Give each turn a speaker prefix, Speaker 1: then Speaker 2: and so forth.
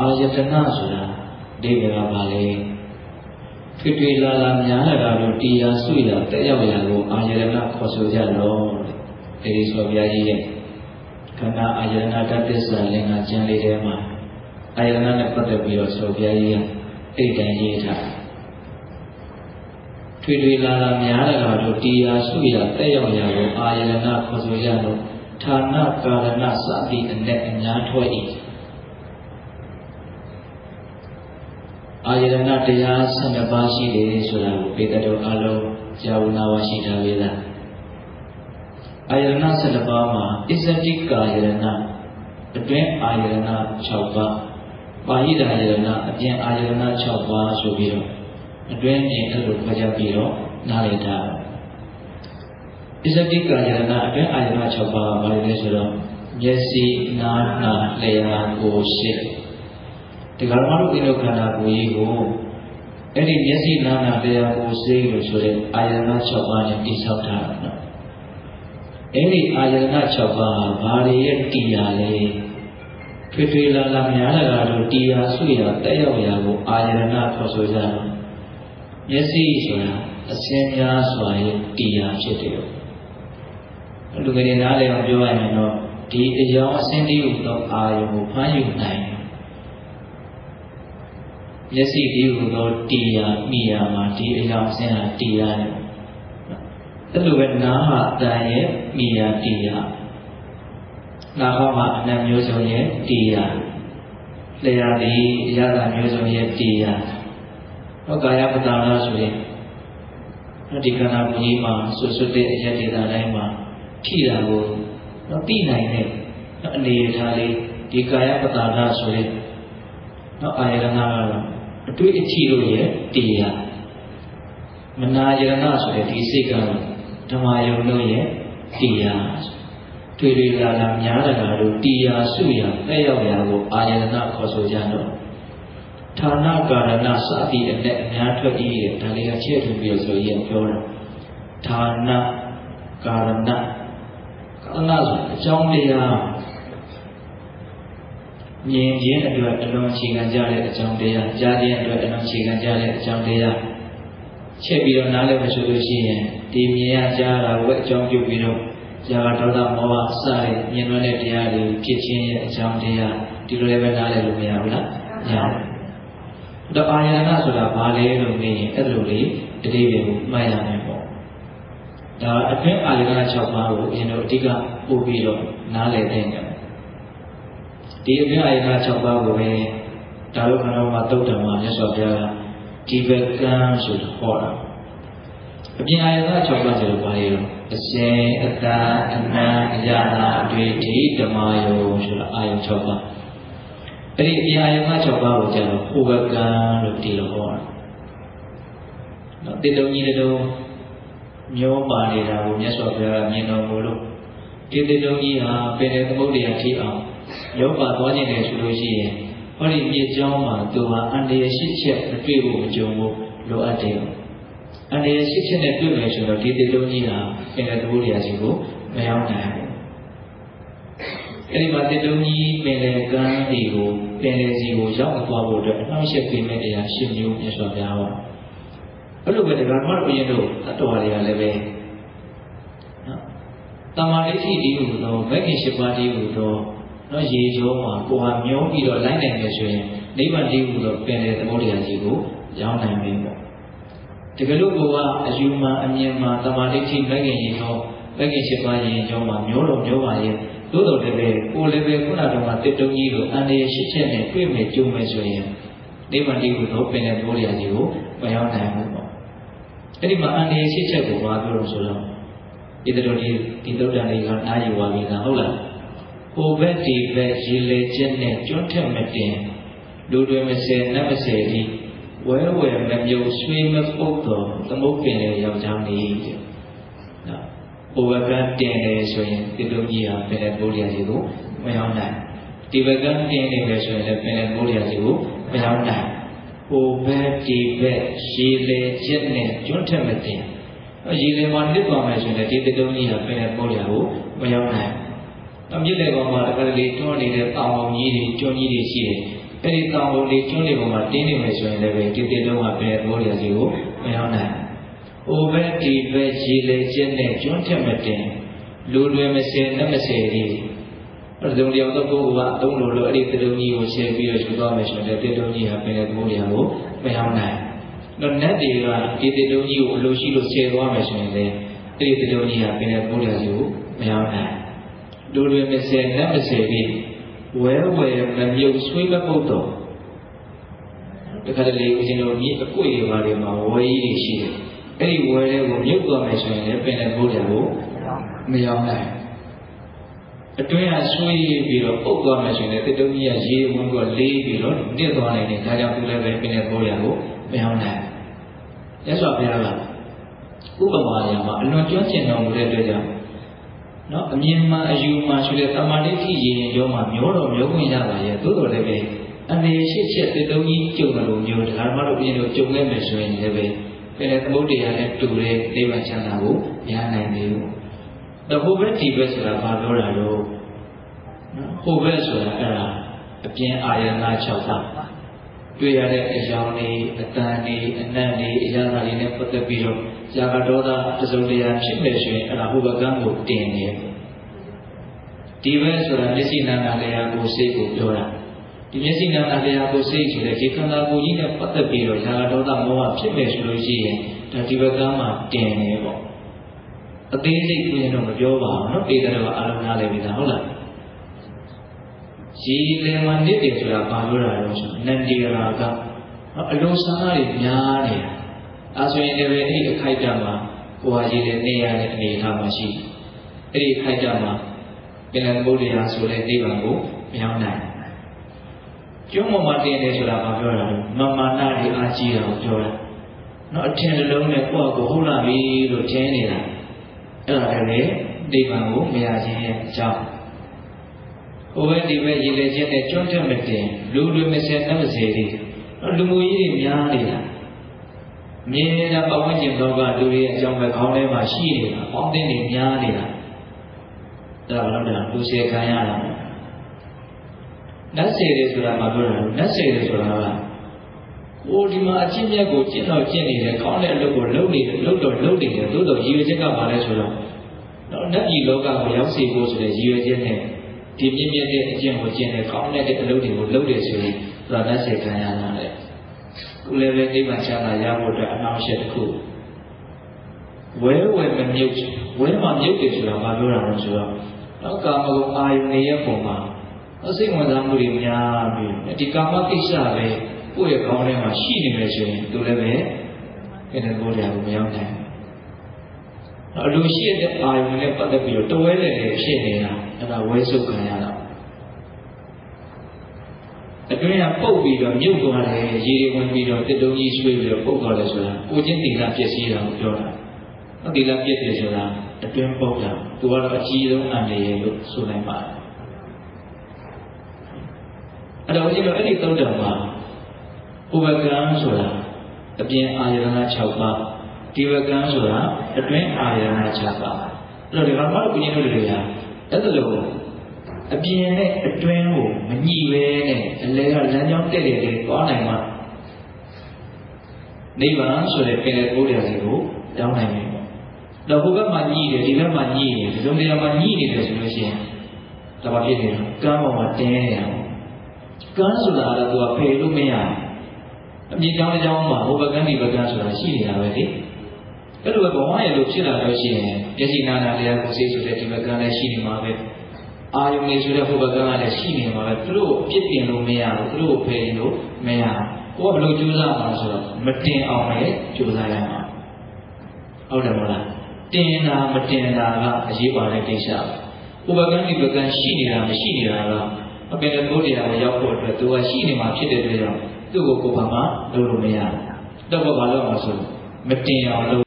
Speaker 1: အာယတနာဆိုတာဒီကကပါလေထွေထွေလာလာများလာတာတို့တရားစုရတက်ရောက်ရာကိုအာယတနာခေါ်ဆိုကြတော့အဲဒီဆိုဘုရားကြီးရဲ့ခန္ဓာအာယတနာတသစ္စာလင်္ကာကျမ်းလေးထဲမှာအာယတနာနဲ့ပတ်သက်ပြီးတော့ဆိုဘုရားကြီးကအိတ်တန်ရေးထားထွေထွေလာလာများလာတာတို့တရားစုရတက်ရောက်ရာကိုအာယတနာခေါ်ဆိုကြတော့ဌာနကာရဏစသည်အနဲ့အများထွက်၏ အာယတနာတရား12ပါးရှိတယ်ဆိုတာကိုပေတတော်အလုံးကြာဝနာဝရှိထားလေလားအာယတနာ12ပါးမှာအစ္စတိကာယတနာအတွင်းအာယတနာ6ပါးပါဠိတာယတနာအပြင်အာယတနာ6ပါးဆိုပြီးတော့အတွင်းပြင်အဲ့လိုခွဲခြားပြီးတော့နားလည်ထားအစ္စတိကာယတနာအတွင်းအာယတနာ6ပါးဘာလဲဆိုတော့မျက်စိနားနာလျှာကိုယ်ရှိ ဒီကရမတို့ဒီလိုခန္ဓာကိုယ်ကြီးကိုအဲ့ဒီမျက်စိနာနာတရားကိုစိတ်လို့ဆိုတဲ့အာယတနာ6ပါးနဲ့တိဆောက်ထားတာနော်အဲ့ဒီအာယတနာ6ပါးဟာဘာတွေရဲ့တရားလဲထွေထွေလာလာများလာတာတို့တရားဆွေရတက်ရောက်ရာကိုအာယတနာခေါ်ဆိုကြတယ်မျက်စိဆိုတာအစင်းများစွာရဲ့တရားဖြစ်တယ်လူငယ်တွေနားလည်အောင်ပြောရရင်တော့ဒီအယောင်အစင်းလေးကိုတော့အာယုံကိုဖမ်းယူနိုင် မျက်စိဒီဟူသောတရားမိယာမှာဒီအရာအစင်းဟာတရားတယ်အဲ့လိုပဲနားဟာတန်ရဲ့မိယာတရားနာဟောမှာအနတ်မျိုးစုံရဲ့တရားလျှာသည်အရာသာမျိုးစုံရဲ့တရားဟောကာယပတ္တနာဆိုရင်ဒီခန္ဓာကိုယ်ကြီးမှာဆွဆွတဲ့အရာဒေတာတိုင်းမှာထိတာကိုတော့သိနိုင်တဲ့အနေအထားလေးဒီကာယပတ္တနာဆိုရင်တော့အာယတနာကတော့ အတွေ့အထိတို့ရဲ့တရားမနာယရဏဆိုတဲ့ဒီစိတ်ကတော့ဓမ္မယုံတို့ရဲ့တရားတွေ့တွေ့လာလာများလာတာတို့တရားစုရလက်ရောက်ရာကိုအာယတနာခေါ်ဆိုကြတော့ဌာနကာရဏစသည်အနဲ့အများထွက်ပြီးတဲ့ဒါလေးကချဲ့ထူပြီးဆိုရင်ပြောတာဌာနကာရဏကာရဏဆိုအကြောင်းတရား မြင်ခြင်းအတွက်အလုံးအခြေခံကြတဲ့အကြောင်းတရားကြားခြင်းအတွက်အလုံးအခြေခံကြတဲ့အကြောင်းတရားချက်ပြီးတော့နားလည်မဆိုလို့ရှိရင်ဒီမြင်ရကြားတာကိုအကြောင်းပြုပြီးတော့ဇာဒေါသမောဟစတဲ့မြင်လွယ်တဲ့တရားတွေဖြစ်ခြင်းရဲ့အကြောင်းတရားဒီလိုလည်းပဲနားလည်လို့မရဘူးလားမရဘူးတော့အာယနာဆိုတာဘာလဲလို့မေးရင်အဲ့လိုလေးအတိပ္ပယ်ကိုမှတ်ရမယ်ပေါ့ဒါအတွင်းအာယနာ6ပါးကိုအရင်တော့အဓိကပို့ပြီးတော့နားလည်တဲ့ည ဒီအပြအာယနာ6ပါးကိုပဲဒါလို့ခန္ဓာမှာတုတ်တံမှာမြတ်စွာဘုရားကဒီဘကံဆိုဟောတာအပြင်အာယနာ6ပါးဆိုတော့ဘာလဲတော့အရှင်အတ္တအနံအယနာအတွေ့အထိဓမ္မယုံဆိုတာအာယု6ပါးအဲ့ဒီအပြင်အာယနာ6ပါးကိုကျတော့ဟိုဘကံလို့ဒီလိုဟောတာနော်တိတုံကြီးတုံမျောပါနေတာကိုမြတ်စွာဘုရားကမြင်တော်မူလို့ဒီတိတုံကြီးဟာပင်တဲ့သမုဒ္ဒရာထိအောင် ယောပါသွားခြင်းတယ်ဆိုလို့ရှိရင်ဟောဒီမြေကျောင်းမှာသူဟာအန္တရာယ်ရှိချက်မတွေ့ဖို့မကြုံဘူးလိုအပ်တယ်။အန္တရာယ်ရှိချက်နဲ့တွေ့မယ်ဆိုတော့ဒီတေတုံးကြီးဟာပင်တဲ့သမုဒ္ဒရာကြီးကိုမရောက်နိုင်ဘူး။အဲဒီမှာတေတုံးကြီးပင်တဲ့ကမ်းဒီကိုပင်တဲ့စီကိုရောက်မသွားဖို့အတွက်အနှောင့်အယှက်ပေးမဲ့တရားရှင်းမျိုးမြတ်စွာဘုရားဟော။အဲ့လိုပဲတရားမှတို့ဘုရင်တို့အတော်တွေကလည်းပဲနော်တမာလိဋ္ဌိဒီဟုသောမဂ္ဂင်၈ပါးဒီဟုသော နော်ရေကျော်မှာကိုဟာမျောပြီးတော့လိုက်နိုင်တယ်ဆိုရင်နိဗ္ဗာန်တည်းဟူသောပင်တဲ့သမုဒ္ဒရာကြီးကိုရောက်နိုင်ပြီပေါ့တကယ်လို့ကိုကအယူမှအမြင်မှတမာတိဋ္ဌိမဂ္ဂင်ရေကျော်မဂ္ဂင်၈ပါးရေကျော်မှာမျောတော့မျောပါရဲ့သို့တော်တည်းပဲကိုလည်းပဲခုနကမှတစ်တုံးကြီးလိုအန္တရာယ်ရှိချက်နဲ့တွေ့မယ်ကြုံမယ်ဆိုရင်နိဗ္ဗာန်တည်းဟူသောပင်တဲ့သမုဒ္ဒရာကြီးကိုမရောက်နိုင်ဘူးပေါ့အဲ့ဒီမှာအန္တရာယ်ရှိချက်ကိုဘာပြောလို့ဆိုတော့ဒီတော်ဒီဒီသုဒ္ဓံလေးကနားယူပါပြီလားဟုတ်လား ဟိုဘက်ဒီဘက်ရေလေချက်နဲ့ကျွတ်ထက်မတင်လူတွေမစဲနတ်မစဲဒီဝဲဝဲမမြုပ်ဆွေးမပုတ်တော်သမုတ်ပင်ရဲ့ယောက်ျားလေးတဲ့နော်ဟိုဘက်ကတင်တယ်ဆိုရင်ဒီလိုကြီးဟာပင်တဲ့ဘိုးရကြီးကိုမရောက်နိုင်ဒီဘက်ကတင်နေတယ်ဆိုရင်လည်းပင်တဲ့ဘိုးရကြီးကိုမရောက်နိုင်ဟိုဘက်ဒီဘက်ရေလေချက်နဲ့ကျွတ်ထက်မတင်ရေလေမှာနစ်သွားမယ်ဆိုရင်ဒီတုံးကြီးဟာပင်တဲ့ဘိုးရကိုမရောက်နိုင် အမြင့်တဲ့ကောင်မှာတကယ်လေတွန်းနေတဲ့တောင်အောင်ကြီးတွေကျွန်းကြီးတွေရှိတယ်ဒီအဲ့ဒီတောင်ကုန်လေးကျွန်းလေးပေါ်မှာတင်းနေမယ်ဆိုရင်လည်းဒီတေလုံးကပဲသဘောတရားစီကိုမရောက်နိုင်။အိုဘက်ဒီဘက်ရေလေကျက်နဲ့ကျွန်းထက်မတင်လူတွေမစင်နဲ့မစင်ဒီအဲ့ဒါကြောင့်တော့ပုဂ္ဂိုလ်ကအသုံးလို့လို့အဲ့ဒီတေလုံးကြီးကိုဆယ်ပြီးတော့ယူသွားမယ်ဆိုရင်တေလုံးကြီးဟာပဲသဘောတရားကိုမရောက်နိုင်။တော့နတ်တွေကဒီတေလုံးကြီးကိုအလိုရှိလို့ဆယ်သွားမယ်ဆိုရင်လည်းအဲ့ဒီတေလုံးကြီးဟာပဲသဘောတရားစီကိုမရောက်နိုင်။ လူတွေမစင်နဲ့မစင်ဒီဝဲဝဲမမြုပ်ဆွေးမပုတ်တော့တခါတလေဦးဇင်းတို့မြေအကွေတွေပါတွေမှာဝဲကြီးတွေရှိတယ်အဲ့ဒီဝဲတွေကိုမြုပ်သွားမယ်ဆိုရင်လည်းပင်တဲ့ဘုရားကိုမရောက်နိုင်အတွင်းကဆွေးပြီးတော့ပုတ်သွားမယ်ဆိုရင်လည်းတတုံကြီးကရေဝင်တော့လေးပြီးတော့တက်သွားနိုင်တယ်ဒါကြောင့်သူလည်းပဲပင်တဲ့ဘုရားကိုမရောက်နိုင်ရသော်ဘုရားကဥပမာရမှာအလွန်ကျွမ်းကျင်တော်မူတဲ့အတွက်ကြောင့် နော်အမြင်မှအယူမှဆိုတဲ့တမာတိတိရင်ရောမှမျောတော်မျောခွင့်ရတာရဲ့သို့တော်လည်းပဲအနေရှိချက်တတုံးကြီးကြုံလို့မျိုးဒါမှမဟုတ်ပြင်းလို့ကြုံခဲ့မယ်ဆိုရင်လည်းပဲပြန်တဲ့သမုဒ္ဒရာနဲ့တူတဲ့နိဗ္ဗာန်ချမ်းသာကိုရနိုင်တယ်လို့။ဒါဟိုဘက်ဒီဘက်ဆိုတာဘာပြောတာတော့နော်ဟိုဘက်ဆိုတာအဲ့ဒါအပြင်းအာရဏ6ပါး တွေ့ရတဲ့အကြောင်းလေးအတန်လေးအနံ့လေးအရာသာလေးနဲ့ပတ်သက်ပြီးတော့ဇာကဒေါသတစုံတရာဖြစ်နေဆိုရင်အဲ့ဒါဟိုဘက်ကံကိုတင်နေဒီဘက်ဆိုတာမျက်စိနာနာလျာကိုစိတ်ကိုပြောတာဒီမျက်စိနာနာလျာကိုစိတ်ဆိုတဲ့ဒီခန္ဓာကိုယ်ကြီးနဲ့ပတ်သက်ပြီးတော့ဇာကဒေါသမောဟဖြစ်နေဆိုလို့ရှိရင်ဒါဒီဘက်ကံမှာတင်နေပေါ့အသေးစိတ်ကိုရင်တော့မပြောပါဘူးเนาะတေတတော်အလုံးနားလည်းပြီသားဟုတ်လား ရေလယ်မှာနစ်တယ်ဆိုတာဘာလို့လဲတော့ဆိုနန္ဒီရာကအလုံးစားတွေများနေတာအဲဆိုရင်လည်းအဲ့ဒီအခိုက်အတန့်မှာကိုယ်ဟာရေလယ်နေရတဲ့အနေအထားမှာရှိအဲ့ဒီအခိုက်အတန့်မှာပင်လယ်ဘုရားဆိုတဲ့နိဗ္ဗာန်ကိုမရောက်နိုင်ကျွန်းပေါ်မှာတင်တယ်ဆိုတာဘာပြောတာလဲမမာနတွေအားကြီးတာကိုပြောတာနော်အထင်လုံးနဲ့ကိုယ့်ကိုဟုတ်လာပြီလို့ထင်နေတာအဲ့ဒါလည်းနိဗ္ဗာန်ကိုမရခြင်းရဲ့အကြောင်း ဟိုဘက်ဒီဘက်ရည်လေခြင်းနဲ့ကျွန်းတက်မတင်လူလူမစဲနှမစဲလေးလူမှုကြီးတွေများနေတာမြင်နေတာပဝန်းကျင်တော့ကလူတွေအကြောင်းပဲခေါင်းထဲမှာရှိနေတာပေါင်းတင်နေများနေတာဒါတော့လည်းလူစေခံရတာနတ်စေတွေဆိုတာမပြောတာနတ်စေတွေဆိုတာကကိုဒီမှာအချင်းမြတ်ကိုကျင့်တော့ကျင့်နေတယ်ကောင်းတဲ့အလုပ်ကိုလုပ်နေတယ်လုပ်တော့လုပ်နေတယ်သို့တော့ရည်ရွယ်ချက်ကဘာလဲဆိုတော့တော့နတ်ပြည်လောကကိုရောက်စေဖို့ဆိုတဲ့ရည်ရွယ်ချက်နဲ့ ဒီမြင့်မြတ်တဲ့အကျင့်ကိုကျင့်တယ်ကောင်းတဲ့အလုပ်တွေကိုလုပ်တယ်ဆိုရင်ဒါနတ်စေခံရတာလေကုလည်းပဲအိမ်မှာချမ်းသာရဖို့အတွက်အနှောင့်အယှက်တစ်ခုဝဲဝဲမမြုပ်ဝဲမှာမြုပ်တယ်ဆိုတာဘာပြောတာလဲဆိုတော့တော့ကာမဂုဏ်အာယုန်ရဲ့ပုံမှာအစိတ်ဝင်စားမှုတွေများပြီးဒီကာမကိစ္စပဲကိုယ့်ရဲ့ခေါင်းထဲမှာရှိနေမယ်ဆိုရင်သူလည်းပဲအဲ့ဒါကိုလည်းမရောက်နိုင်အလိုရှိတဲ့အာယုန်နဲ့ပတ်သက်ပြီးတော့တဝဲလည်းဖြစ်နေတာ အဲ့ဒါဝဲဆုပ်ခံရတာအတွင်းကပုတ်ပြီးတော့မြုပ်သွားတယ်ရေတွေဝင်ပြီးတော့တစ်တုံးကြီးဆွေးပြီးတော့ပုတ်သွားတယ်ဆိုတာကိုချင်းတိလာပြည့်စည်တာကိုပြောတာတိလာပြည့်တယ်ဆိုတာအတွင်းပုတ်တာသူကတော့အကြီးဆုံးအန္တရာယ်လို့ဆိုနိုင်ပါတယ်အဲ့တော့ဦးဇင်းတို့အဲ့ဒီသုံးတော်မှာဥပကံဆိုတာအပြင်အာယတနာ6ပါးဒီဝကံဆိုတာအတွင်းအာယတနာ6ပါးအဲ့တော့ဒီမှာဘာလို့ဦးဇင်းတို့တွေက အဲ့ဒါလို့အပြင်နဲ့အတွင်းကိုမညှိပဲနဲ့အလဲကလမ်းကြောင်းတက်တယ်လေသွားနိုင်မှာနိဗ္ဗာန်ဆိုတဲ့ပင်လယ်ကိုးတရားစီကိုတောင်းနိုင်မယ်ပေါ့။တော့ဟိုဘက်မှာညှိတယ်ဒီဘက်မှာညှိတယ်ဒီလိုနေရာမှာညှိနေတယ်ဆိုလို့ရှိရင်ဒါပါဖြစ်နေတာကမ်းပေါ်မှာတင်းနေတာပေါ့။ကမ်းဆိုတာကတော့သူကဖယ်လို့မရဘူး။အမြင့်ကြောင်းတစ်ကြောင်းမှာဟိုဘက်ကမ်းဒီဘက်ကမ်းဆိုတာရှိနေတာပဲလေ။ အဲ့လိုပဲဘဝရဲ့လို့ဖြစ်လာလို့ရှိရင်မျက်စိနာနာတရားကိုစိတ်ဆိုတဲ့ဒီဘက်ကမ်းလည်းရှိနေမှာပဲ။အာယုန်နေဆိုတဲ့ဟိုဘက်ကလည်းရှိနေမှာပဲသူတို့ကိုပြစ်တင်လို့မရဘူးသူတို့ကိုဖယ်ရင်လို့မရဘူးကိုကဘယ်လိုကြိုးစားမှာဆိုတော့မတင်အောင်လည်းကြိုးစားရမှာဟုတ်တယ်မလားတင်တာမတင်တာကအရေးပါတဲ့ကိစ္စဟိုဘက်ကဒီဘက်ကရှိနေတာမရှိနေတာကအပင်တဲ့ဘုရားကိုရောက်ဖို့အတွက်သူကရှိနေမှာဖြစ်တဲ့အတွက်ကြောင့်သူ့ကိုကိုယ်ဘာမှလုပ်လို့မရဘူးတော့ဘာလို့လဲဆိုမတင်အောင်